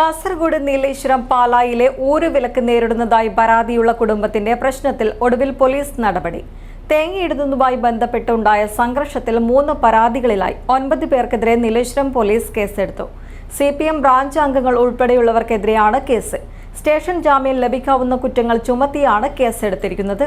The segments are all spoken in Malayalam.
കാസർഗോഡ് നീലേശ്വരം പാലായിലെ ഊരുവിലക്ക് നേരിടുന്നതായി പരാതിയുള്ള കുടുംബത്തിന്റെ പ്രശ്നത്തിൽ ഒടുവിൽ പോലീസ് നടപടി. തേങ്ങയിടുന്നതുമായി ബന്ധപ്പെട്ടുണ്ടായ സംഘർഷത്തിൽ മൂന്ന് പരാതികളിലായി ഒൻപത് പേർക്കെതിരെ നീലേശ്വരം പോലീസ് കേസെടുത്തു. സി പി എം ബ്രാഞ്ച് അംഗങ്ങൾ ഉൾപ്പെടെയുള്ളവർക്കെതിരെയാണ് കേസ്. സ്റ്റേഷൻ ജാമ്യം ലഭിക്കാവുന്ന കുറ്റങ്ങൾ ചുമത്തിയാണ് കേസെടുത്തിരിക്കുന്നത്.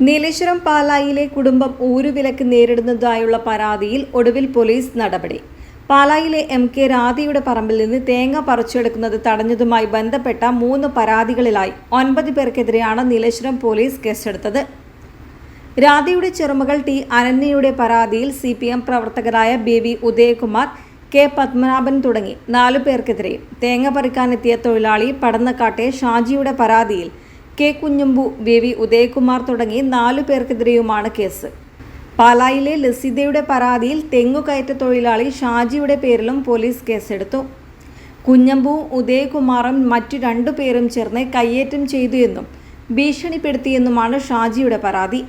നീലേശ്വരം പാലായിലെ കുടുംബം ഊരുവിലക്ക് നേരിടുന്നതായുള്ള പരാതിയിൽ ഒടുവിൽ പോലീസ് നടപടി. പാലായിലെ എം കെ രാധയുടെ പറമ്പിൽ നിന്ന് തേങ്ങ പറിച്ചെടുക്കുന്നത് തടഞ്ഞതുമായി ബന്ധപ്പെട്ട മൂന്ന് പരാതികളിലായി ഒൻപത് പേർക്കെതിരെയാണ് നീലേശ്വരം പോലീസ് കേസെടുത്തത്. രാധയുടെ ചെറുമകൾ ടി അനന്യയുടെ പരാതിയിൽ സി പി എം പ്രവർത്തകരായ B V Udayakumar K Padmanabhan തുടങ്ങി നാലു പേർക്കെതിരെയും തേങ്ങ പറിക്കാനെത്തിയ തൊഴിലാളി പടന്നക്കാട്ടെ ഷാജിയുടെ പരാതിയിൽ K Kunjambu B V Udayakumar തുടങ്ങി നാലു പേർക്കെതിരെയുമാണ് കേസ്. പാലായിലെ ലസിതയുടെ പരാതിയിൽ തെങ്ങുകയറ്റ തൊഴിലാളി ഷാജിയുടെ പേരിലും പോലീസ് കേസെടുത്തു. കുഞ്ഞമ്പു ഉദയകുമാറും മറ്റു രണ്ടു പേരും ചേർന്ന് കയ്യേറ്റം ചെയ്തു എന്നും ഭീഷണിപ്പെടുത്തിയെന്നുമാണ് ഷാജിയുടെ പരാതി.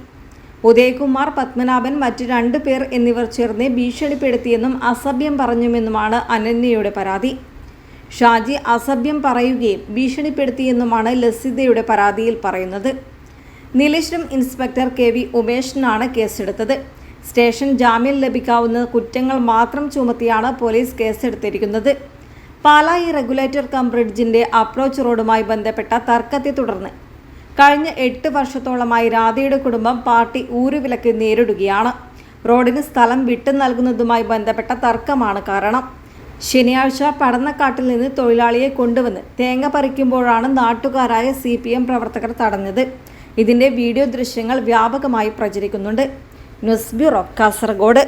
ഉദയകുമാർ പത്മനാഭൻ മറ്റു രണ്ടു പേർ എന്നിവർ ചേർന്ന് ഭീഷണിപ്പെടുത്തിയെന്നും അസഭ്യം പറഞ്ഞുമെന്നുമാണ് അനന്യയുടെ പരാതി. ഷാജി അസഭ്യം പറയുകയും ഭീഷണിപ്പെടുത്തിയെന്നുമാണ് ലസിതയുടെ പരാതിയിൽ പറയുന്നത്. നീലേശ്വരം ഇൻസ്പെക്ടർ കെ വി ഉമേഷിനാണ് കേസെടുത്തത്. സ്റ്റേഷൻ ജാമ്യം ലഭിക്കാവുന്ന കുറ്റങ്ങൾ മാത്രം ചുമത്തിയാണ് പോലീസ് കേസെടുത്തിരിക്കുന്നത്. പാലായി റെഗുലേറ്റർ കം ബ്രിഡ്ജിന്റെ അപ്രോച്ച് റോഡുമായി ബന്ധപ്പെട്ട തർക്കത്തെ തുടർന്ന് കഴിഞ്ഞ എട്ട് വർഷത്തോളമായി രാധയുടെ കുടുംബം പാർട്ടി ഊരുവിലക്ക് നേരിടുകയാണ്. റോഡിന് സ്ഥലം വിട്ടു നൽകുന്നതുമായി ബന്ധപ്പെട്ട തർക്കമാണ് കാരണം. ശനിയാഴ്ച പടന്നക്കാട്ടിൽ നിന്ന് തൊഴിലാളിയെ കൊണ്ടുവന്ന് തേങ്ങ പറിക്കുമ്പോഴാണ് നാട്ടുകാരായ സി പ്രവർത്തകർ തടഞ്ഞത്. ഇതിന്റെ വീഡിയോ ദൃശ്യങ്ങൾ വ്യാപകമായി പ്രചരിക്കുന്നുണ്ട്. News bureau Kasaragod.